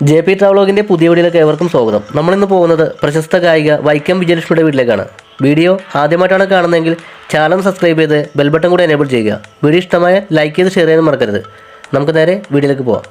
J P ട്രാവലോഗിന്റെ പുതിയ വീഡിയോയിലേക്ക് ഏവർക്കും സ്വാഗതം. നമ്മളിന്ന് പോകുന്നത് പ്രശസ്ത ഗായിക വൈക്കം വിജയലക്ഷ്മിയുടെ വീട്ടിലേക്കാണ്. വീഡിയോ ആദ്യമായിട്ടാണ് കാണുന്നതെങ്കിൽ ചാനൽ സബ്സ്ക്രൈബ് ചെയ്ത് ബെൽബട്ടൺ കൂടി എനേബിൾ ചെയ്യുക. വീഡിയോ ഇഷ്ടമായ ലൈക്ക് ചെയ്ത് ഷെയർ ചെയ്യാൻ മറക്കരുത്. നമുക്ക് നേരെ വീഡിയോയിലേക്ക് പോവാം.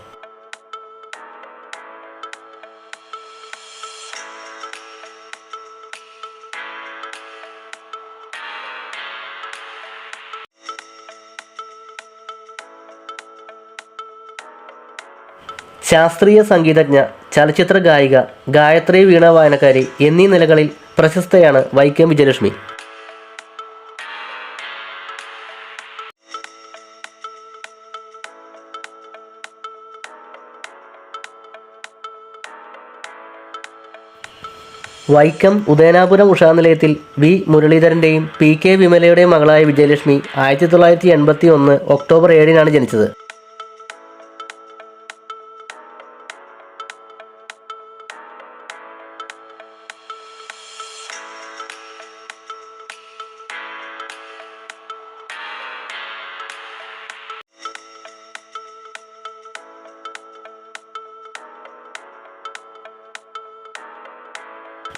ശാസ്ത്രീയ സംഗീതജ്ഞ ചലച്ചിത്ര ഗായിക ഗായത്രി വീണ വായനക്കാരി എന്നീ നിലകളിൽ പ്രശസ്തയാണ് വൈക്കം വിജയലക്ഷ്മി. വൈക്കം ഉദയനാപുരം ഉഷാനിലയത്തിൽ വി മുരളീധരന്റെയും പി കെ വിമലയുടെയും മകളായ വിജയലക്ഷ്മി ആയിരത്തി തൊള്ളായിരത്തി എൺപത്തി ഒന്ന് ഒക്ടോബർ ഏഴിനാണ് ജനിച്ചത്.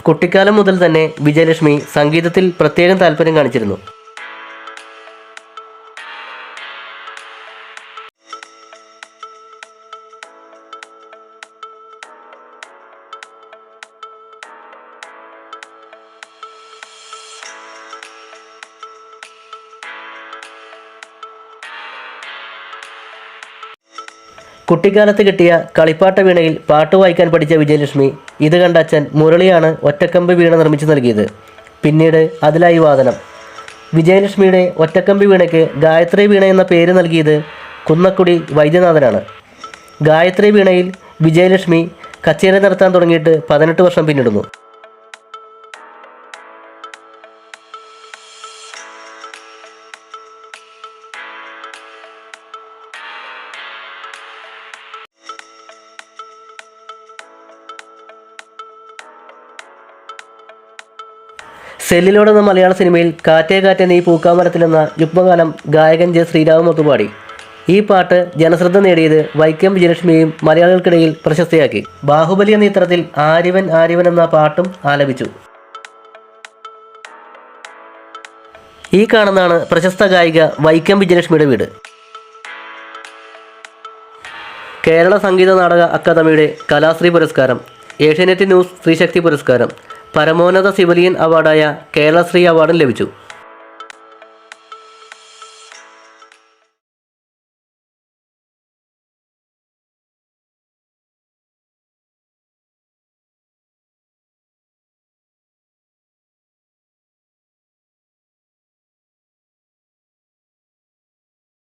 കുട്ടിക്കാലം മുതൽ തന്നെ വിജയലക്ഷ്മി സംഗീതത്തിൽ പ്രത്യേകം താല്പര്യം കാണിച്ചിരുന്നു. കുട്ടിക്കാലത്ത് കിട്ടിയ കളിപ്പാട്ട വീണയിൽ പാട്ട് വായിക്കാൻ പഠിച്ച വിജയലക്ഷ്മി ഇത് കണ്ട അച്ഛൻ മുരളിയാണ് ഒറ്റക്കമ്പ് വീണ നിർമ്മിച്ച് നൽകിയത്. പിന്നീട് അതിലായി വാദനം വിജയലക്ഷ്മിയുടെ ഒറ്റക്കമ്പി വീണയ്ക്ക് ഗായത്രി വീണ എന്ന പേര് നൽകിയത് കുന്നക്കുടി വൈദ്യനാഥനാണ്. ഗായത്രി വീണയിൽ വിജയലക്ഷ്മി കച്ചേരി നടത്താൻ തുടങ്ങിയിട്ട് പതിനെട്ട് വർഷം പിന്നിടുന്നു. സെല്ലിലോട് എന്ന മലയാള സിനിമയിൽ കാറ്റേ കാറ്റേ നീ പൂക്കാമരത്തിലെന്ന യുഗ്മഗാനം ഗായകൻ ജെ ശ്രീരാമമൊത്തു പാടി. ഈ പാട്ട് ജനശ്രദ്ധ നേടിയത് വൈക്കം വിജയലക്ഷ്മിയും മലയാളികൾക്കിടയിൽ പ്രശസ്തിയാക്കി. ബാഹുബലി എന്ന ചിത്രത്തിൽ ആര്യവൻ ആര്യവൻ എന്ന പാട്ടും ആലപിച്ചു. ഈ കാണുന്നതാണ് പ്രശസ്ത ഗായിക വൈക്കം വിജയലക്ഷ്മിയുടെ വീട്. കേരള സംഗീത നാടക അക്കാദമിയുടെ കലാശ്രീ പുരസ്കാരം ഏഷ്യാനെറ്റ് ന്യൂസ് ശ്രീശക്തി പുരസ്കാരം പരമോന്നത സിവിലിയൻ അവാർഡായ കേരളശ്രീ അവാർഡും ലഭിച്ചു.